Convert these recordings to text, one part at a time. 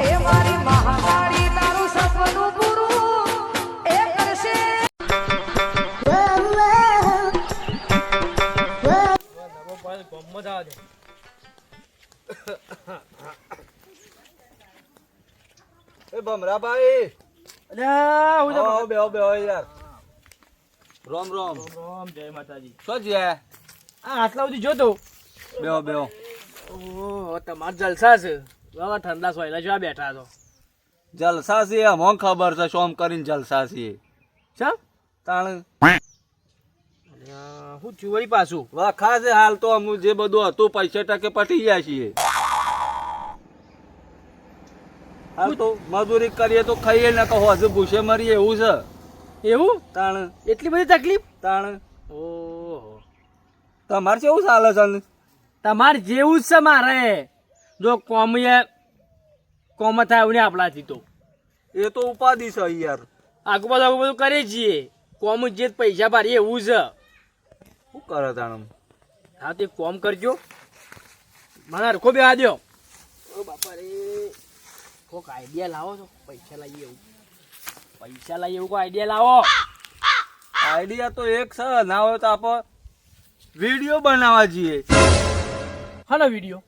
એ મારી મહાકાળી તારું એ અલ્યા, હું બેહો બેહો યાર. રોમ. રોમ રોમ જય માતાજી. શું છે? આ આટલા સુધી જોતો. બેહો બેહો. ઓહો તમાર જલસા છે. બાબા ઠંડા સોયલા જેવા બેઠા છો. જલસા છે અમોને ખબર છે શોમ કરીને જલસા છે ચમ? તાણ. હું વળી પાછું. વખા છે હાલ તો અમુ જે બધું હતું પૈસે ટકે પટી ગયા છીએ. હાલ તો મજૂરી કરીએ તો ખાઈએ ને કહો હજુ ભૂસે મરીએ એવું છે. એવું? તાણ. એટલી બધી તકલીફ? તાણ. ઓહો. તમારે કેવું ચાલે છે તમારે જેવું જ છે મારે. જો કોમીએ કોમ થાય એવું આપણાથી તો. એ તો ઉપાધિ છે યાર. આગું બધું આગુ બધું કરીએ છીએ. કોમ જે પૈસા ભરીએ એવું છે. શું કરે તાણ? હા તે કોમ કરજો. મને હરખો બે આ દ્યો. ઓ બાપા રે કોક આઈડિયા લાવો છો? પૈસા લાવીએ એવું. પૈસા લાવીએ એવું કોઈ આઈડિયા લાવો? આઈડિયા તો એક છે ના હોય તો આપણે વીડિયો બનાવવા જઈએ. હા વીડિયો.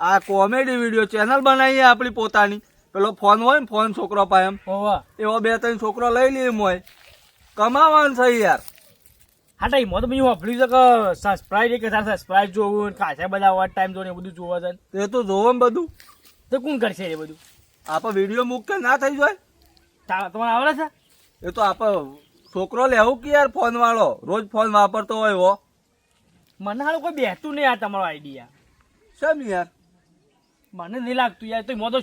આ કોમેડી વીડિયો ચેનલ બનાવીએ આપણી પોતાની. પેલો ફોન હોય ને ફોન છોકરો પાસે એમ. એવો બે ત્રણ છોકરો લઈ લઈએ મોય કમાવાનું છે યાર. હા ટાઈમ તો મેં વાપર્યું છે કે સબસ્ક્રાઈબ કે સબસ્ક્રાઈબ જોવું કાચા બધા વોટ ટાઈમ એ બધું જોવા છે તે તો જોવો ને બધું. તો કોણ કરશે એ બધું? આપણે વીડિયો મૂક કે ના થઈ જાય? તમારે આવડે છે? એ તો આપણે છોકરો લેવું કે યાર ફોન વાળો? રોજ ફોન વાપરતો હોય એવો. મને હાલ કોઈ બેસતું નહીં આ તમારો આઈડિયા શેમ યાર? મને નહીં લાગતું યાર તો મો તો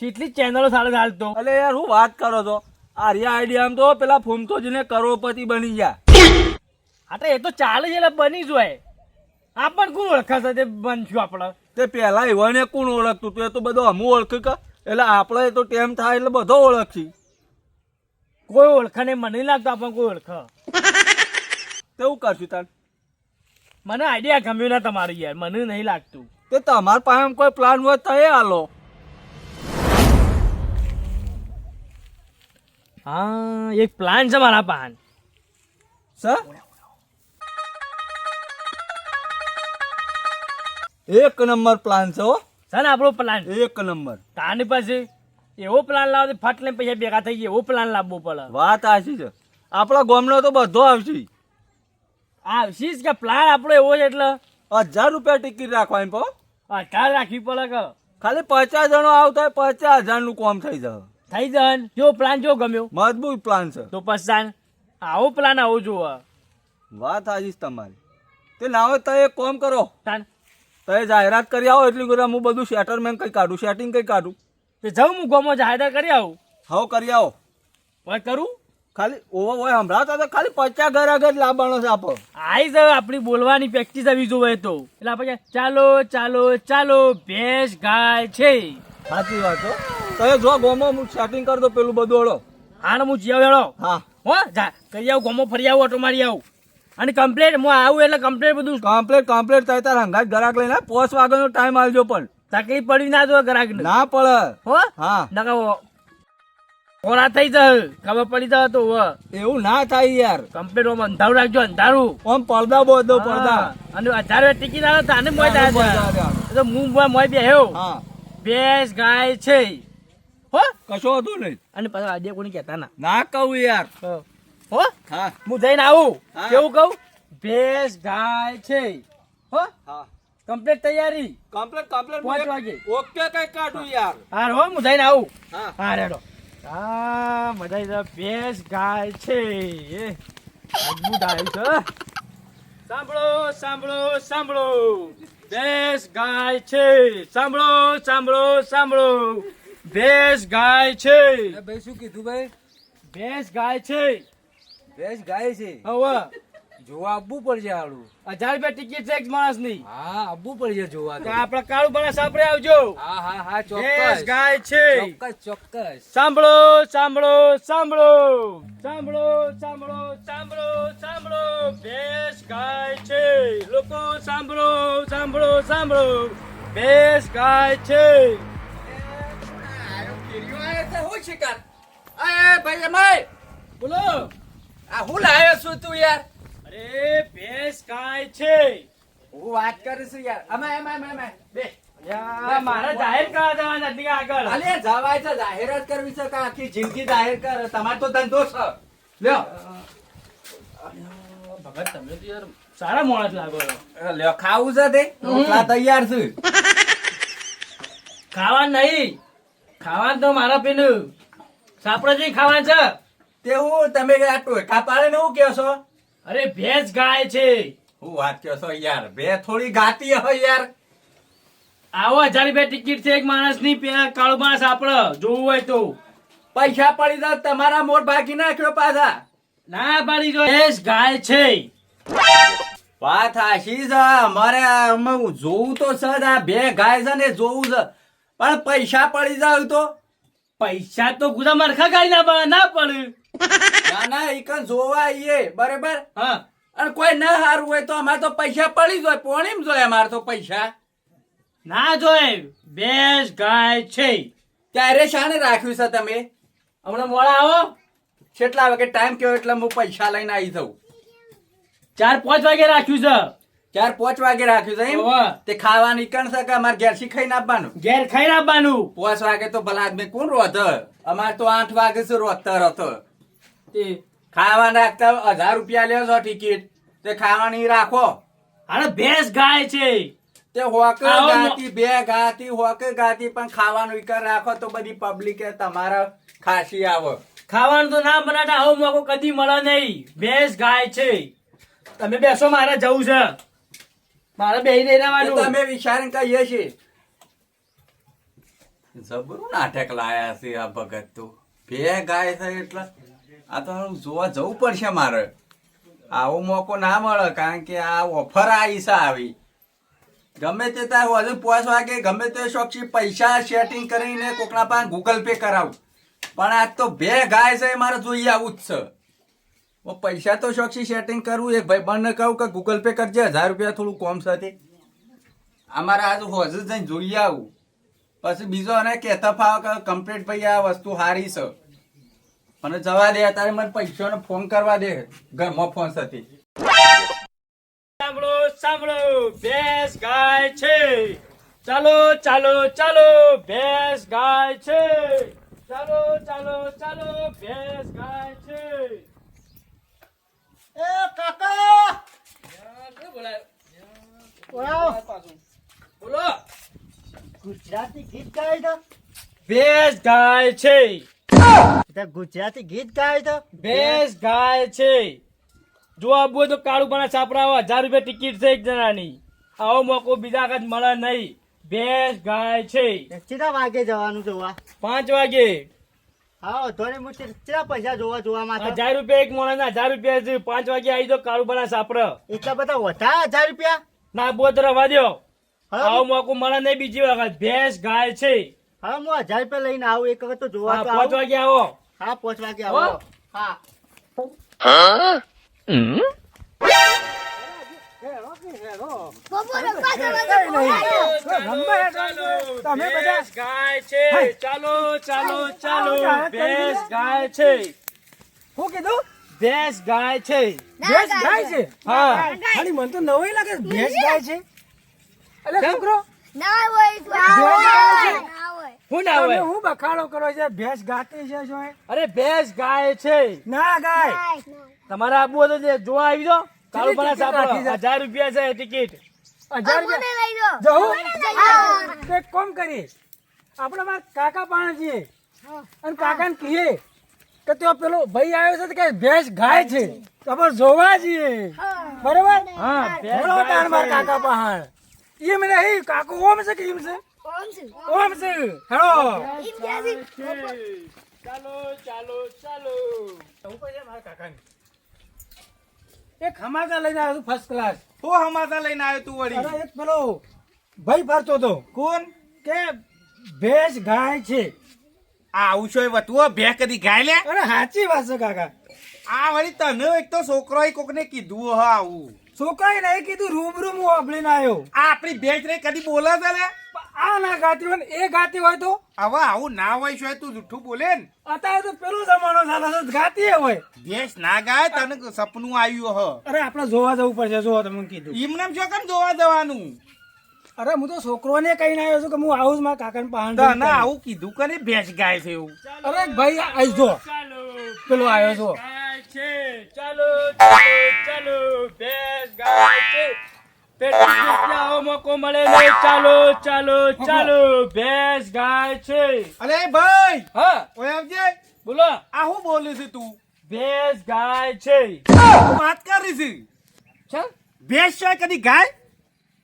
કેટલી ચેનલો સાડે ચાલતો અલે યાર હું વાત કરો છો? આર્યા આઈડિયા તો પેલા ફૂમતોજીને કરોડપતિ બની ગયા. હા તો એ તો ચાલે છે એટલે બની જોય આપણ કોણ ઓળખાશે? તે બનશું આપણે. તે પેલા એવાને કોણ ઓળખતું? તું એ તો બધો અમું ઓળખી કે? એટલે આપણે તો ટેમ થાય એટલે બધો ઓળખી. કોઈ ઓળખે નહીં. મને લાગતો લાગતું આપણને કોઈ ઓળખે. તેવું કરશું તાર મને આઈડિયા ગમ્યું ના તમારું યાર. મને નહીં લાગતું. તે તમારા પાસે કોઈ પ્લાન હોય તો એ હાલો હા એક પ્લાન છે મારા પાન સર એક નંબર પ્લાન છે સર આપણો પ્લાન એક નંબર. તાની પાસે એવો પ્લાન લાવો ફટ લઈને પૈસા ભેગા થઈ ગયા એવો પ્લાન લાવવો પડે. વાત આશી છે. આપણા ગામનો તો બધો આવશે. આવશીશ કે પ્લાન આપણો એવો છે એટલે? હજાર રૂપિયા ટિકિટ રાખવાની પો. હજાર રાખવી પડે કે? ખાલી પચાસ જણો આવતા હોય પચાસ હજારનું કોમ થઈ જાય. થઈ જાય. જો પ્લાન જો ગમ્યો. મજબૂત પ્લાન છે. તો પસાન આવો પ્લાન આવો જોવા વાત હાજી તમારી. તે ના હોય તો એક કોમ કરો. તો જાહેરાત કરી આવો એટલી બધા હું બધું સેટલમેન્ટ કઈ કાઢું સેટિંગ કઈ કાઢું. તે જાઉં હું ગોમો જાહેરાત કરી આવું. હવે કરી આવો. કરું? ખાલી ઓવો હોય હમણાં તો ખાલી પચાસ ઘર આગળ લાવવાનો છે આપો. આઈ સર આપણી બોલવાની પ્રેક્ટિસ આવી જોવે તો. એટલે આપણે ચાલો ચાલો ચાલો ભેંસ ગાય છે. સાચી વાત હો. તમે જો ગોમો હું સેટિંગ કરી દો પેલું બધું હળો. આને હું જીવ વેળો હા. હો જા કરી આવું ગોમો ફરી આવું ઓટો મારી આવું. અને કમ્પ્લેટ હું આવું એટલે કમ્પ્લેટ બધું. કમ્પ્લેટ કમ્પ્લેટ થાય તાર હંગાત ગરાક લઈને પોસ વાગ્યાનો ટાઈમ આવજો પણ. તકલીફ પડી ના જો ગ્રાહક ના પડે. હો? હા. નકા ઓરા થઈ જાય ખબર પડી જાય તો એવું ના થાય યાર. કમ્પ્લેટ ઓમ અંધારું રાખજો અંધારું. આમ પડદા બોધો પડદા. અને હજાર રૂપિયા ટિકિટ આવે તો આને મોય થાય. તો હું મોય મોય બેહ્યો. હા. ભેંસ ગાય છે. હો? કશો હતો નહીં. અને પાછા આજે કોની કહેતા ના. ના કહું યાર. હો. હા? હું. જઈને આવું. કેવું કહું? ભેંસ ગાય છે. હો? હા. કમ્પ્લીટ તૈયારી. Complete complete. પાંચ વાગે. ઓકે કઈ કાઢું યાર. હા હો હું જઈને આવું. હા. હા રેડો. હા મજા આવી ભેંસ ગાય છે. એ મજબૂત આવ્યું છે સાંભળો સાંભળો સાંભળો. ભેંસ ગાય છે. સાંભળો સાંભળો સાંભળો. ભેંસ ગાય છે. ભાઈ શું કીધું ભાઈ? ભેંસ ગાય છે. ભેંસ ગાય છે. હવે જોવા આવવું પડશે હાલું હજાર રૂપિયા ટિકિટ છે એક માણસની હા આવવું પડશે જોવા તો. આપડે કાળું બના સાંભળે આવજો. હા હા હા ચોક્કસ. ગાય છે. ચોક્કસ ચોક્કસ. સાંભળો સાંભળો સાંભળો. સાંભળો સાંભળો સાંભળો સાંભળો. ભેસ ગાય છે. લોકો સાંભળો સાંભળો સાંભળો. ભેસ ગાય છે. શેરીઓ આયો છે હું શિકાર એ. ભાઈ એમાય બોલો. આ હું લાવ્યો છું તું યાર? અરે ભેંસ કાય છે. હું વાત કરું છું યાર. અમે એમ એમ એમ બે. મારે જાહેર કરવા જવાના નથી આગળ. અલે જવાય છે જાહેર જ કરવી છે કા આખી જિંદગી જાહેર કર. તમારો તો ધંધો છે. લ્યો. ભગત તમે તો યાર સારા માણસ લાગો લ્યો ખાવું છે તે? રોટલા તૈયાર છે. ખાવા નહીં. ખાવાનું તો મારા પેલું સાપડે ખાવાનું છે. તે હું તમે આ ટોકા પાડે ને હું કહો છો? અરે ભેજ ગાય છે. હું વાત કહો છો યાર? બે થોડી ગાતી હોય યાર. આવો હજાર રૂપિયા ટિકિટ છે એક માણસની કાળો માણસ આપડે જોવું હોય તો. પૈસા પડી દો તમારા મોટ ભાગી નાખ્યો પાછા. ના પડી જો ભેંસ ગાય છે. વાત હાશી છે અમારે અમે જોવું તો છે આ બે ગાય છે ને જોવું છે. પણ પૈસા પડી જાય તો? પૈસા તો ગુદા મરખા ગાય ના પડે ના પડે. ના ના એ કણ જોવા આવીએ બરાબર? હા. અને કોઈ ના સારું હોય તો અમારે તો પૈસા પડી જાય પોણીમ જોઈએ અમારે તો પૈસા. ના જોય બેસ ગાય છે ત્યારે શાને રાખ્યું છે તમે? હમણાં મોડા આવો. કેટલા વાગે? ટાઈમ કયો એટલે હું પૈસા લઈને આવી જાઉં. ચાર પાંચ વાગે રાખ્યું છે. ચાર પાંચ વાગે રાખ્યું છે એમ? તે ખાવા નીકળ શકે અમારે ઘેરથી ખાઈને આપવાનું? ઘેર ખાઈ આપવાનું. પાંચ વાગે તો ભલા આદમી કોણ રોત? અમાર તો આઠ વાગે શું રોતર હતો. તે ખાવા નાખતા હજાર રૂપિયા લ્યો છો ટિકિટ. તે ખાવાની રાખો. અરે ભેંસ ગાય છે. તે હોક ગાતી બે ગાતી હોક ગાતી પણ ખાવાનું વિકાર રાખો તો બધી પબ્લિક તમારા ખાસી આવે. ખાવાનું તો ના બનાતા આવું મોકો કદી મળે નહીં. ભેંસ ગાય છે. તમે બેસો મારે જવું છે. મારે બેન એના રહેવાનું. તમે વિચારીને કહીએ છીએ. જબરું નાટક લાયા છે આ ભગત તો. બે ગાય છે એટલે આ તો જોવા જવું પડશે મારે. આવો મોકો ના મળે કારણ કે આ ઓફર આવી છે આવી. ગમે તે તાર હજુ પાંચ વાગે ગમે તે શોખી પૈસા સેટિંગ કરીને કોકના પાસે ગૂગલ પે કરાવું. પણ આજ તો બે ગાય છે મારે જોઈએ આવું જ છે. પૈસા તો શોખી સેટિંગ કરવું એક ભાઈ બંને કહું કે ગૂગલ પે કરજે, હજાર રૂપિયા થોડું કોમ સાથે. અમારે આજ હોજ જઈને જોઈએ આવું. પછી બીજો અને કહેતા ફાવ કમ્પ્લીટ ભાઈ, આ વસ્તુ સારી છે. મને જવા દે તારે મને પૈસાનો ફોન કરવા દે. ઘરમાં ફોન સાથે. સાંભળો સાંભળો, ભેંસ ગાય છે. ચાલો ચાલો ચાલો, ભેંસ ગાય છે. ચાલો ચાલો ચાલો, ભેંસ ગાય છે. એ કાકા! બોલો. ગુજરાતી ગીત ગાય તો. બેસ ગાય છે. ગુજરાતી ગીત ગાય તો. ભેંસ ગાય છે. જો આવું તો કાળું પાના છાપરા હજાર રૂપિયા ટિકિટ છે એક જણાની. આવો મોકો બીજા વખત મળે નહીં. ભેંસ ગાય છે. કેટલા વાગે જવાનું જોવા? પાંચ વાગે. હા ધોરે હું કેટલા પૈસા જોવા જોવા માટે હજાર રૂપિયા એક માણસ હજાર રૂપિયા પાંચ વાગે આવી દો કાળુ છાપરા એટલા બધા વધારે હજાર રૂપિયા? ના બો રવા દ્યો. હવે આવો મોકો મળે નહીં બીજી વખત. ભેંસ ગાય છે. હા હું હજાર રૂપિયા લઈને આવું એક વખત તો જોવા હા તો પાંચ વાગે આવો. હા પાંચ વાગે આવો. હો? તમે ભેંસ ગાય છે. ચાલો ચાલો ચાલો. ભેંસ ગાય છે. શું કીધું? ભેંસ ગાય છે. ભેંસ ગાય છે. હા. ખાલી મને તો નવાઈ લાગે. ભેંસ ગાય છે. એટલે છોકરો? ના હોય ના હોય. હું ના હોય? હું બખાડો કરો છે? ભેંસ ગાતી છે એ? અરે ભેંસ ગાય છે. ના ગાય. તમારા આબુ હતું જોવા આવી દો કાળું પાના સાંભળો હજાર રૂપિયા છે ટિકિટ. હજાર રૂપિયા. જવું તો એક કામ કરીએ. આપણે મારા કાકા પાસે જઈએ અને કાકાને કહીએ કે તો પેલો ભાઈ આવ્યો છે કે ભેંસ ગાય છે. તો આપણે જોવા જઈએ. બરોબર? હા ભેંસ ગાય તાણ મારા કાકા પાસે એમ ને એ કાકો ઓમ છે કે એમ છે? ઓમ છે. હેલો ચાલો ચાલો ચાલો. હું પછી મારા કાકાને. એક હમાસા લઈને આવ્યો ફર્સ્ટ ક્લાસ હું હમાસા લઈને આવ્યો તું વળી? અરે એક પેલો ભાઈ ફરતો હતો. કોણ? કે ભેંસ ગાય છે. આ આવું એ વતુઓ બે કદી ગાય લે? અરે સાચી વાત છે કાકા. આ વળી તને એક તો છોકરો કોકને કીધું હ આવું. છોકરાએ નહીં કીધું રૂબરૂ હું ઓબલીને આવ્યો. આ આપણી ભેંસ રે કદી બોલે છે લે? આ ના ગાતી હોય ને એ ગાતી હોય તો હવે આવું ના હોય છે તું જુઠ્ઠું બોલે ને? અત્યારે તો પેલું જમાનો ચાલે છે ગાતી હોય. દેશ ના ગાય તને સપનું આવ્યું હ. અરે આપણે જોવા જવું પડશે જોવા તમે કીધું. એમને શું કેમ જોવા જવાનું. અરે હું તો છોકરોને કહીને આવ્યો છું કે હું આવું જ મારા કાકાને પહાણ ના આવું કીધું કરે ભેંસ ગાય છે એવું. અરે ભાઈ આઈ જો. પેલો આવ્યો છો ચાલો ચાલો ચાલો ભેંસ ગાય છે. પેટની મોકો મળે નહીં ચાલો ચાલો ચાલો. ભેંસ ગાય છે. અરે ભાઈ હા. ઓય આવજે. બોલો. આ હું બોલે છે તું? ભેંસ ગાય છે. વાત કરી છે. છે ભેંસ છે કદી ગાય?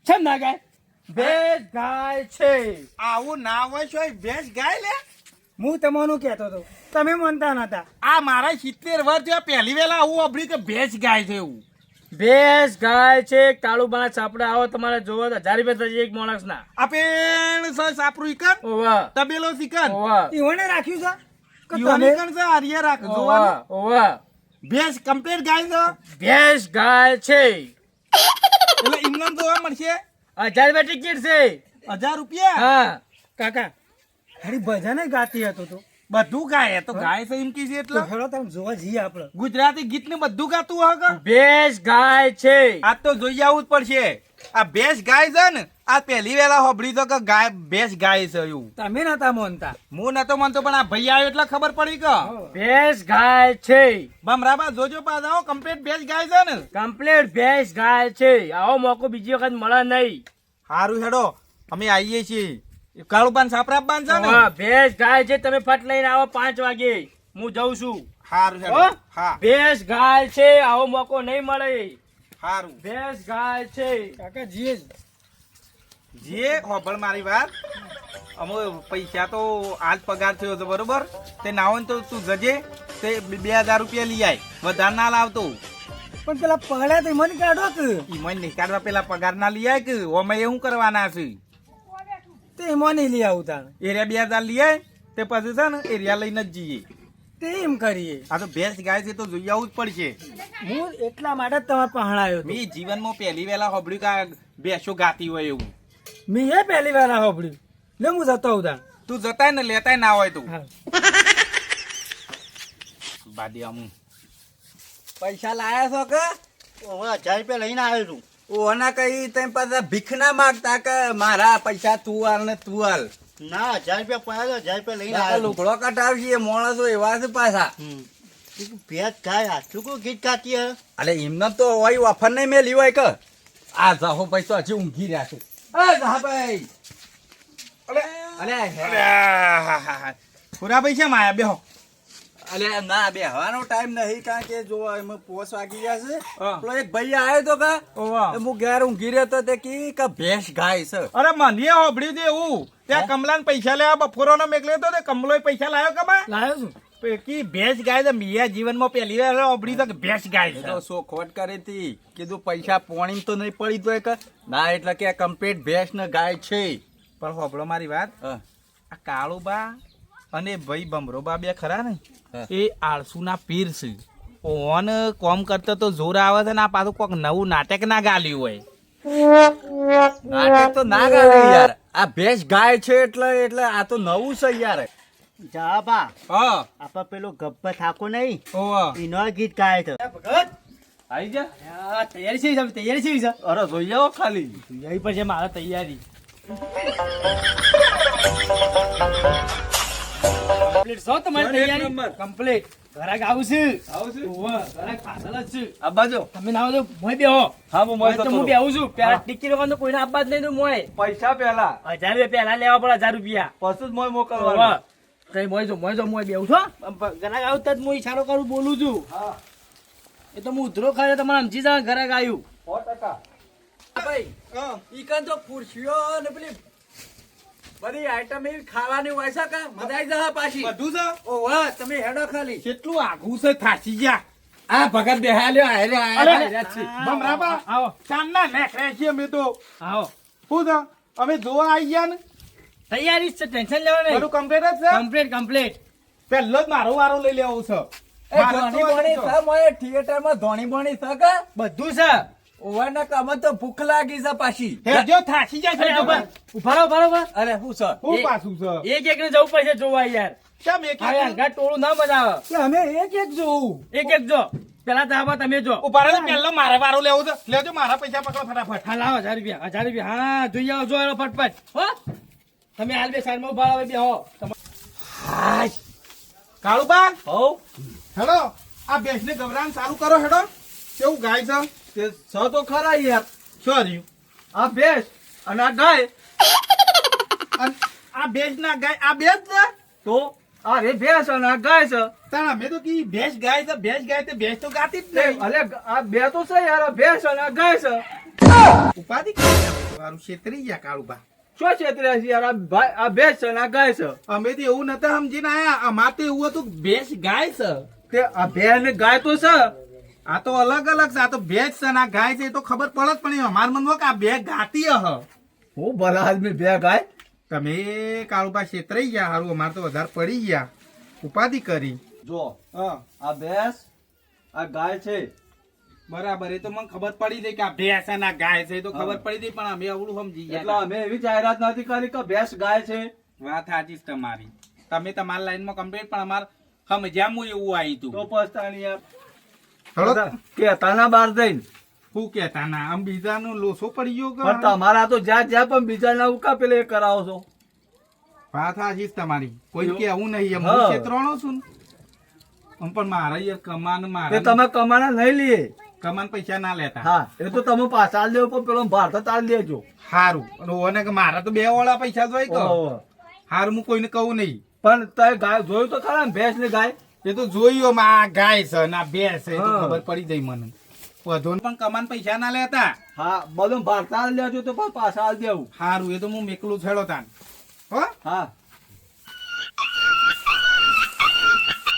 છે ના ગાય? ભેંસ ગાય છે. આવું ના હોય છે ભેંસ ગાય લે. હું તમારું કહેતો હતો. તમે માનતા નતા આ મારા સિત્તેર વર્ષ પહેલી વેલા આવું અભળી કે ભેંસ ગાય છે એવું. ભેંસ ગાય છે કાળુ બાણા ચાપડા આવો તમારે જોવો તો. હજાર રૂપિયા થશે એક માણસ ના આપેલ સર સાપરું ઇકન ઓવા તબેલો સિકન ઓવા ઈવણે રાખ્યું છે? કે તમે? કણ છે આર્ય રાખ જોવા ઓવા ભેંસ કમ્પ્લીટ ગાય છે? ભેંસ ગાય છે. એટલે ઇમને જોવા મળશે? હજાર રૂપિયા ટિકિટ છે. હજાર રૂપિયા? હા. કાકા ખાલી ભજને ગાતી હતો તો. બધું ગાય તો ગાય છે એમ કી છે એટલે. હેડો તમે જોવા જઈએ આપણે. ગુજરાતી ગીત ને બધું ગાતું કે? ભેંસ ગાય છે. આ તો જોઈ આવવું જ પડશે. આ ભેંસ ગાય છે ને આ પહેલી વેલા હોબળી તો કે ગાય ભેંસ ગાય છે એવું. તમે નતા મોનતા. હું નતો માનતો પણ આ ભાઈ આવ્યો એટલે ખબર પડી કે. ભેંસ ગાય છે. બમરાબા જોજો પાછા આવો કમ્પ્લીટ ભેંસ ગાય છે ને. કમ્પ્લીટ ભેંસ ગાય છે. આવો મોકો બીજી વખત મળે નહીં. સારું હેડો અમે આવીએ છીએ. કાળુબાન સાપરા બાન છે ને? હા, ભેંસ ગાય છે તમે ફટ લઈને આવો પાંચ વાગે. હું જઉં છું. સારું છે હા? ભેંસ ગાય છે આવો મોકો નહીં મળે. સારું ભેંસ ગાય છે. કાકા જીએ જીએ? હોભળ મારી વાત. અમે પૈસા તો આજ પગાર થયો હતો બરોબર? તે ના તો તું જજે. તે બે હજાર રૂપિયા લઈ આય. વધારે ના લાવતો. પણ પેલા પગડ્યા તો મને કાઢો કે. મને નહીં કાઢવા પેલા પગાર ના લઈ આય કે. અમે શું કરવાના છે. તે એમાં નહીં લઈ આવતા એરિયા બે હજાર લઈ આવે તે પછી છે ને એરિયા લઈને જ જઈએ. તે એમ કરીએ. આ તો ભેંસ ગાય છે તો જોઈ આવું જ પડશે. હું એટલા માટે જ તમારે પહાણ મેં જીવનમાં પહેલી વેલા હોબળ્યું કે આ ભેંસો ગાતી હોય એવું. મેં એ પહેલી વાર હોબળ્યું સાંભળ્યું લે હું જતો ઉદાન તું જતાય ને લેતાય ના હોય તું. હા. બાદી અમુક પૈસા લાયા છો કે? હું હજાર રૂપિયા લઈને આવ્યો છું. ઓના કઈ તેમ પાછા ભીખ ના માગતા કે મારા પૈસા તું હાલ ને તું હાલ ના હજાર રૂપિયા પડ્યા હજાર રૂપિયા લઈને આ આવ્યો. લુગડો કટાવશે માણસો એવા છે પાછા. ભેંસ ગાય આટલું કોઈ ગીત ગાતી હે? અલે એમને તો હોય ઓફર નહીં મેલી હોય કે. આ જાહો ભાઈ તો હજી ઊંઘી રહ્યા છે. અરે જાહા ભાઈ. અરે અરે પૂરા પૈસા માયા બેહો. અલે ના બે હવાનો ટાઈમ નહીં કારણ કે જો એમાં પોસ વાગી ગયા છે. હા. પેલો એક ભાઈ આવ્યો તો કા ઓવા. હું ઘેર ઊંઘી રહ્યો તો તે કી કે ભેંસ ગાય છે. અરે મને હોબળ્યું છે એવું. ત્યાં કમલાને પૈસા લેવા બપોરો નો મેકલ્યો તો તે કમલો પૈસા લાવ્યો કમા લાવ્યો છું. કી ભેંસ ગાય છે મિયા જીવનમાં પહેલી વાર ઓબડી તો કે ભેંસ ગાય તો શોખવટ કરી હતી. કીધું પૈસા પોણી તો નહીં પડી તો એક ના એટલે કે કમ્પ્લીટ ભેંસ ને ગાય છે. પણ હોબળો મારી વાત. હા. આ કાળુબા અને ભાઈ બમરો બે ખરા ને? એ આળસુના પીર છે. ઓન કોમ કરતો તો જોર આવે છે ને આ પાછું કોક નવું નાટક ના ગાલ્યું હોય. નાટક તો ના ગાવે યાર. આ ભેંસ ગાય છે એટલે એટલે આ તો નવું છે યાર. જાબા હા. આપા પેલો ગબ્બર થાકો નહીં. ઓવા એનો ગીત ગાય છે આવી જા. તૈયારી છે સાહેબ, તૈયારી છે સાહેબ? અરે જોઈ જાઓ ખાલી. જોઈ પર છે મારા તૈયારી. કમ્પ્લીટ છો તમારી તૈયારી કમ્પ્લીટ ઘરાક આવું છું? ઓવા, ઘરાક પાછળ જ છું. આ બાજુ. તમે ના આવો મોય બેહો. હા હું મોય તો તો હું બેહું છું. પેલા ટિકિટ વગર કોઈને આપવા જ નહીં તો મોય. પૈસા પહેલા. હજાર રૂપિયા પહેલા લેવા પડે હજાર રૂપિયા. પછી જ મોય. મોકલવાનું. કઈ મોય જો મોય જો મોય બેહું છો ઘરાક આવતા જ હું ઈશારો કરું બોલું છું. એ તો હું ઉધરો ખાય તમારે સમજી જા ઘરાક આવ્યું સો ટકા. ભાઈ તો ખુરશીઓ ને પેલી બધી આઈટમ એવી ખાવાની હોય છે કે? મજાઈ જશે પાછી. બધું છે? ઓ વાહ તમે હેડો ખાલી. કેટલું આઘું છે થાસી જા આ ભગત બેહાલ્યો હારે આયા છે બમરાબા આવો ચાંદના નેકળ્યા છીએ અમે તો. આવો. શું છે? અમે જોવા આવી ગયા ને? તૈયારી છે ટેન્શન લેવા બધું નહીં કમ્પ્લીટ જ છે? કમ્પ્લીટ કમ્પ્લીટ પહેલો જ મારો વારો લઈ લેવો છે. ધોણી બોણી હતો. છે મોય થિયેટરમાં ધોણી બોણી છે કે? બધું છે. ઓવાના કામ તો ભૂખ લાગી છે પાછી. હે થાકી જાય છે ઊભા ઊભા ઊભા અરે હું સર હું પાછું છે. એક એક ને જવું પડશે જોવા યાર. કેમ એક ટોળું ના મજા આવે અમે એક એક જોવું એક એક જો. પેલા ધાબા તમે જો. ઊભા રહો પહેલો મારે વારો લેવો છે. લેજો મારા પૈસા પકડો ફટાફટ. હા લાવો હજાર રૂપિયા હજાર રૂપિયા. હા જોઈ આવો જો એનો ફટફટ. હો. તમે હાલ બે સાઈડમાં ઊભા આવે બે હો. કાળુબા? હો. હેડો. આ બેસને ગભરાણ સારું કરો હેડો. કેવું ગાય છે? તે છ તો ખરા યાર. રહ્યું આ ભેંસ અને આ ગાય. અને આ ભેંસ ના ગાય આ બે જ છે તો આ રે ભેંસ અને આ ગાય છે. તાણ અમે તો કી ભેંસ ગાય છે ભેંસ ગાય તો ભેંસ તો ગાતી જ નહીં. અલે આ બે તો છે યાર આ ભેંસ અને આ ગાય છે. ઉપાધિ મારું છેતરી ગયા કાળુબા. શું છેતર્યા છે યાર? આ ભેંસ છે અને આ ગાય છે. અમે તો એવું નતા સમજીને આયા. અમારે તો એવું હતું ભેંસ ગાય છે. તે આ ભેંસ ને ગાય તો છે. આ તો અલગ અલગ છે આ તો ભેજ છે આ ગાય છે એ તો ખબર પડે જ પણ માર મનમાં કે આ બે ગાતી હ. હું ભલા આદમી બે ગાય? તમે કાળુબા છેતરાઈ ગયા હારું અમારે તો વધારે પડી ગયા. ઉપાધિ કરી. જો હા. આ ભેંસ આ ગાય છે. બરાબર એ તો મને ખબર પડી ગઈ કે આ ભેંસ અને આ ગાય છે એ તો ખબર પડી ગઈ પણ અમે અવળું સમજી એટલે અમે એવી જાહેરાત નથી કરી કે ભેંસ ગાય છે. વાત સાચી તમારી. તમે તમારી લાઈનમાં કમ્પ્લીટ પણ અમારે સમજ્યા હું એવું આવ્યું તો. હતું પસ્તાણી યાર હળો. કે જઈને. શું કેતા ના આમ બીજાનું લોસો પડી ગયો પણ તમારા તો જ્યાં જ્યાં પણ બીજા ના ઉકા પેલે એ કરાવો છો. વાત તમારી. કોઈ? કે નહીં. એમ હું ક્ષેત્રનો છું આમ પણ મારા કમાન તે મારા તમે કમાના નહીં લે. કમાન પૈસા ના લેતા. હા એ તો તમે પાછા આલ દેવો પણ પેલો ભારત તાલ દેજો હારું. અને ઓને કે મારા તો બે વાળા પૈસા જોઈ કહો. હારું હું કોઈને કહું નહીં. પણ તે ગાય જોયું તો ખરા ભેંસ ને ગાય? એ તો જોયું આ ગાય છે ના ભેંસ છે એ તો ખબર પડી જાય મને. વધુ પણ કમાન પૈસા ના લેતા. હા બધું ભરતાલ લેજો તો પણ પાછા આલ દેવું. હારું એ તો હું મેકલું છેડો તાન. હો? હા.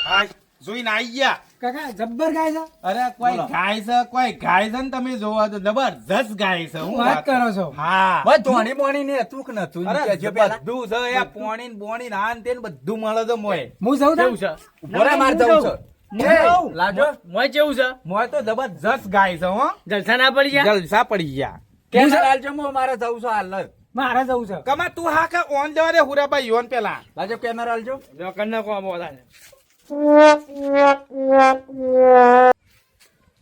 હા જોઈને આઈ ગયા. કાકા જબ્બર ગાય છે? અરે કોઈ ગાય છે કોઈ ગાય છે ને તમે જોવા તો જબરજસ્ત ગાય છે હું વાત કરો છો. હા. બસ ધોણી મોણી ને હતું કે નતું અરે કહેજો બધું છે આ પોણી ને બોણી ને આ ને બધું મળે છે મોય હું જઉં કેવું છે? ઊભો રે, મારે જવું લાજો. મોય કેવું છે? મોય તો જબરજસ્ત ગાય છે હો. જલસા ના પડી ગયા? જલસા પડી ગયા. કેમેરા લાલજો હું મારે જવું છે હાલ મારે જવું છે. કમા તું હા કે ઓન જવા દે હુરાભાઈ યોન પેલા. લાજો કેમેરા જો.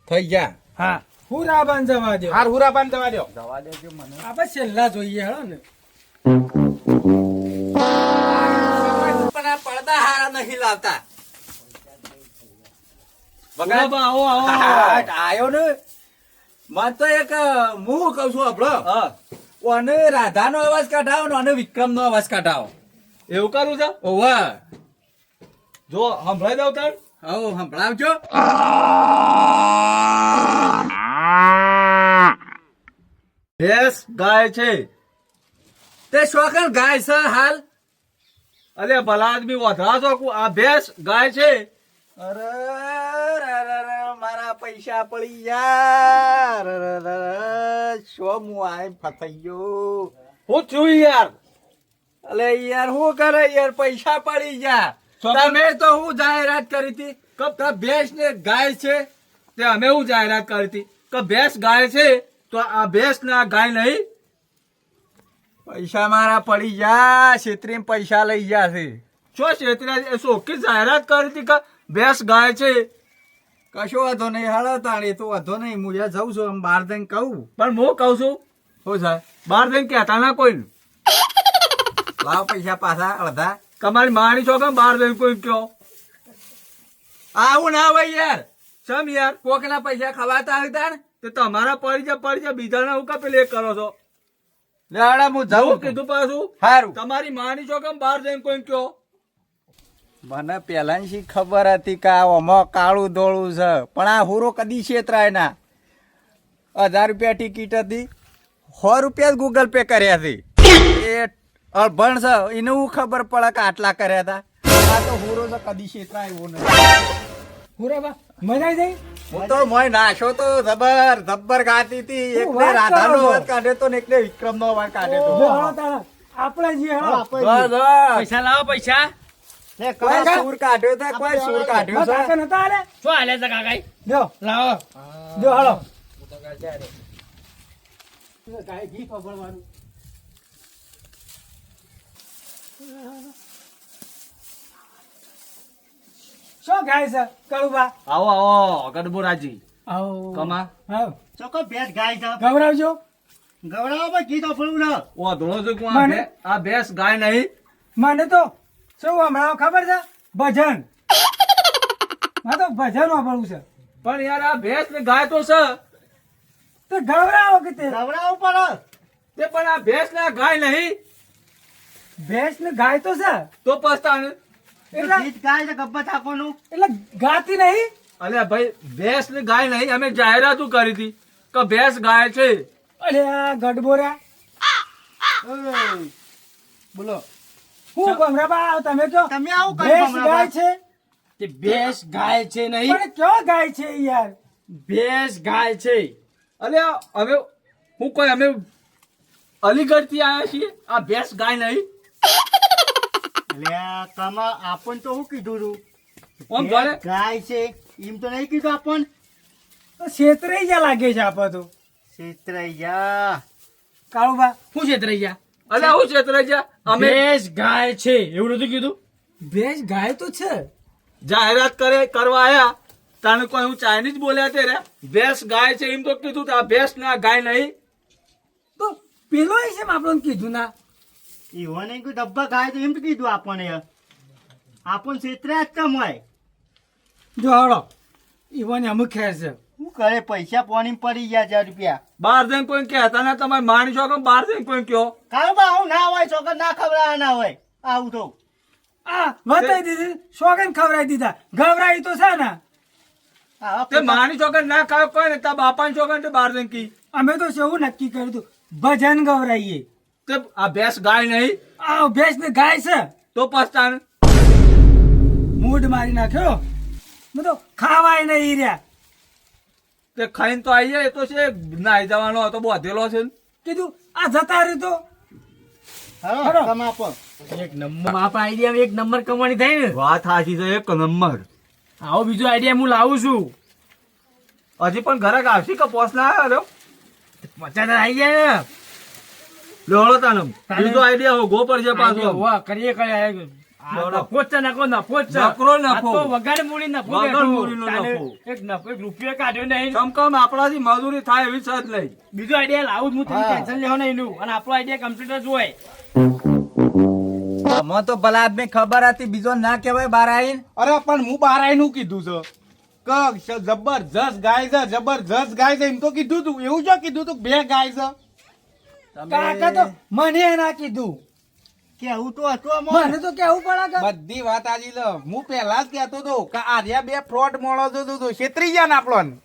થઈ ગયા હા. હુરા રાબાન જવા દો હાર હુરાભાઈ જવા દો જવા દેજો મને. આપણે છેલ્લા જોઈએ હળો ને. પણ આ પડદા હારા નહીં લાવતા. હા, બા, આવો આવો આયો ને. મને તો એક હું કઉ છું આપડો હા. રાધા નો અવાજ કાઢાવો ને અને વિક્રમનો અવાજ કાઢાવો. એવું કરું છે? ઓવા. જો સંભળાઈ દઉં તાર હવ સંભળાવજો. ભેંસ ગાય છે. તે શોખન ગાય છે હાલ. અરે ભલા આદમી વધરા છો આ ભેંસ ગાય છે. અરે મારા પૈસા પડી ગયા. રે રે રે રે, શો હું આય ફસાઈ ગયો. હું છું યાર? અલે યાર શું કરે? યાર પૈસા પડી ગયા. તમે તો હું જાહેરાત કરી હતી કે ભેંસ ને ગાય છે તે અમે હું જાહેરાત કરી હતી. કે ભેંસ ગાય છે તો આ ભેંસ ને આ ગાય નહીં. પૈસા મારા પડી ગયા છેતરી પૈસા લઈ ગયા છે. શું છેતરા ચોખ્ખી જાહેરાત કરી હતી કે ભેંસ ગાય છે? કશો વાંધો નહીં હાલો તાણી તો વાંધો નહીં હું જ્યાં જઉં છું આમ બહાર જઈને કહું. પણ હું કહું છું. હો સાહેબ. બહાર દઈને કહેતા ના કોઈ. લાવ પૈસા પાછા અડધા. તમારી માણી છો કે બહાર જઈને કોઈ કયો આવું ના હોય યાર. સમ યાર કોકના પૈસા ખવાતા હતા ને તો તમારા પરિચય પરિચય બીજાના હું પેલે એ કરો છો? લે હાડા હું જવું કીધું પાછું? સારું તમારી માની છો કેમ બહાર જઈને કોઈ કયો મને પહેલાની શી ખબર હતી કે આ ઓમાં કાળું ધોળું છે. પણ આ હુરો કદી છેતરાય ના. હજાર રૂપિયા ટિકિટ હતી. સો રૂપિયા જ ગૂગલ પે કર્યા હતી એ અભણ છે એને હું ખબર પડે કે આટલા કર્યા હતા. આ તો હુરો છે કદી છેતરાય આવ્યો નથી. હુરો બા મજા આવી જાય? હું તો મોય નાશો તો જબર જબર ગાતી હતી. એકને રાધાનો વાત કાઢે તો ને એકને વિક્રમનો વાત કાઢે તો. આપણે બસ. પૈસા લાવો પૈસા. ને કોઈ સૂર કાઢ્યો છે કોઈ સૂર કાઢ્યો કાકા નતા આલે? શું આલે છે કાકા જો લાવો. જો હેડો ગાય ઘી ખબરવાનું શું ગાય છે કડુબા? આવો આવો ગડબુરાજી. આવો. કમા? હા ચોકો ભેટ ગાય છે. ગભરાવજો ગવડાવો પણ ગીતો ઓફળું ન ઓ ધોળો છું કે આ આ ભેંસ ગાય નહીં. મને તો શું હમણાં ખબર છે? ભજન. હા તો ભજન વાપરવું છે. પણ યાર આ ભેંસ ને ગાય તો છે. તો ગભરાવો કે તે? ગવડાવો પણ. તે પણ આ ભેંસ ને ગાય નહીં. ભેંસ ને ગાય તો છે. તો પસ્તાણ. એટલે ગીત ગાય છે ગબ્બર ઠાકોરનું. એટલે ગાતી નહીં. અલે ભાઈ ભેંસ ને ગાય નહીં અમે જાહેરાતું કરી હતી? કે ભેંસ ગાય છે. અરે આ ગડબોરા. બોલો. હું ગમરાબા તમે કયો તમે આવું કરો ભેંસ ગાય છે? તે ભેંસ ગાય છે નહીં? પણ કયો ગાય છે યાર? ભેંસ ગાય છે. અલે હવે હું કોઈ અમે અલીગઢથી આવ્યા છીએ. આ ભેંસ ગાય નહીં? કમા આપણ તો શું કીધું તું? ઓમ જોડે ગાય છે એમ તો નહીં કીધું આપણ? તો છેતરાઈ ગયા લાગે છે આપા તો. છેતરાઈ જા કાળુબા શું છે જા અલે હું છેતરે જા અમે ભેંસ ગાય છે એવું નતું કીધું? ભેંસ ગાય તો છે. જાહેરાત કરે કરવા આયા. તાને કોઈ હું ચાઇનીઝ બોલ્યા તે રે. ભેંસ ગાય છે એમ તો કીધું આ ભેંસ ના ગાય નહીં. તો પેલો છે આપણને કીધું ના. ઈવો નહીં કીધું ડબ્બા ગાય તો એમ તો કીધું આપણને. આપણ છે જ તમ હોય. જો હાડો ઈવોને અમુક ખેર છે. શું કરે? પૈસા પોણી પડી ગયા હજાર રૂપિયા. બાર જઈને કોઈ કહેતા ના તમે માણી છો કે બહાર જઈને કોઈ કયો કાળુબા આવું ના હોય છોકર ના ખબર ના હોય? આવું તો. આ વતાઈ દીધી. સોગન ખવડાવી દીધા. ગભરાઈ તો છે ને. આવા તે માણી છોકર ના ખાવ કોઈ ને તાર બાપાની છોકર તો બાર જઈને કી અમે તો શું નક્કી કર્યું હતું. ભજન ગવરાઈએ તે આ ભેંસ ગાય નહીં. આ ભેંસ ને ગાય છે. તો પસ્તાને. મૂડ મારી નાખ્યો. બધો ખાવાય નહીં રહ્યા. તે ખાઈને તો આવી જાય તો છે નાઈ જવાનો હતો બોધેલો છે કીધું આ જતા રહ્યું તો. એક નંબર. આપણા આઈડિયા એક નંબર કમાણી થાય ને. વાત સાચી છે એક નંબર. આવો બીજો આઈડિયા હું લાવું છું. હજી પણ ઘરાક આવશે કે પોસ ના આવ્યો? હજાર આવી જાય ને. લોહડો તાનમ. બીજો આઈડિયા હો ગો પર છે પાછો વાહ, કરીએ કઈ. નફો છે નફો નફો છે. નકરો નફો. આ મૂડી નફો વગાડ બેઠો. નફો. એક નફો એક રૂપિયો કાઢ્યો નહીં. ચમકમ આપણાથી મજૂરી થાય એવી છે નહીં બીજો આઈડિયા લાવું હું તમે ટેન્શન લેવો નહીં એનું અને આપણો આઈડિયા કમ્પ્લીટ જ હોય આમાં તો ભલા આદમી ખબર હતી બીજો ના કહેવાય બાર આવીને. અરે પણ હું બાર આવીને શું કીધું છે? કે જબરજસ્ત ગાય છે જબરજસ્ત ગાય છે એમ તો કીધું તું. એવું જો કીધું તું બે ગાય છે? કાકા તો મને ના કીધું. કેવું તો હતું મને તો કેવું પડે બધી વાત આજી લો. હું પહેલા જ કહેતો હતો કે આર્યા બે ફ્રોડ મોણો જો તું છેતરી ગયા ને આપણને.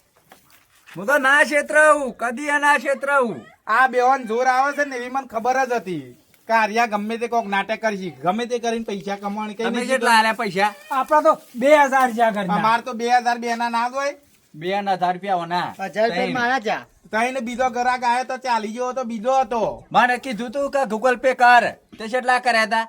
હું તો ના છેતરાવું કદી ના છેતરાવું. આ બેવાન જોર આવે છે ને એવી મને ખબર જ હતી કે આર્યા ગમે તે કોક નાટક કરશી. ગમે તે કરીને પૈસા કમાણી કઈ નહીં કેટલા આલ્યા પૈસા? આપડા તો બે હજાર જ્યાં ઘરના. અમાર તો બે હજાર બે ના ના જ હોય. બે હજાર રૂપિયા હોના હજાર મારા જા તઈને બીજો ગ્રાહક આવ્યો તો ચાલી ગયો તો બીજો હતો. મને કીધું તું કે ગૂગલ પે કર. તે કેટલા કર્યા હતા?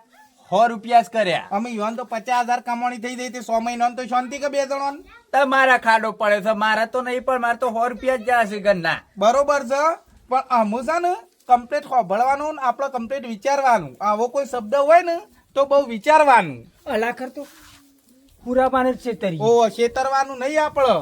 સો રૂપિયા જ કર્યા. અમે યોન તો પચાસ હજાર કમાણી થઈ જઈ તે સો મહિના તો શાંતિ કે બે જણો તમારા ખાડો પડે છે મારા તો નહીં પણ મારે તો સો રૂપિયા જ જાય છે ઘરના. બરોબર છે પણ અમુ છે ને કમ્પ્લીટ ભળવાનું ને આપણે કમ્પ્લીટ વિચારવાનું. આવો કોઈ શબ્દ હોય ને તો બહુ વિચારવાનું. અલા કરતો પૂરા પાને છેતરી ઓ છેતરવાનું નહીં આપણે.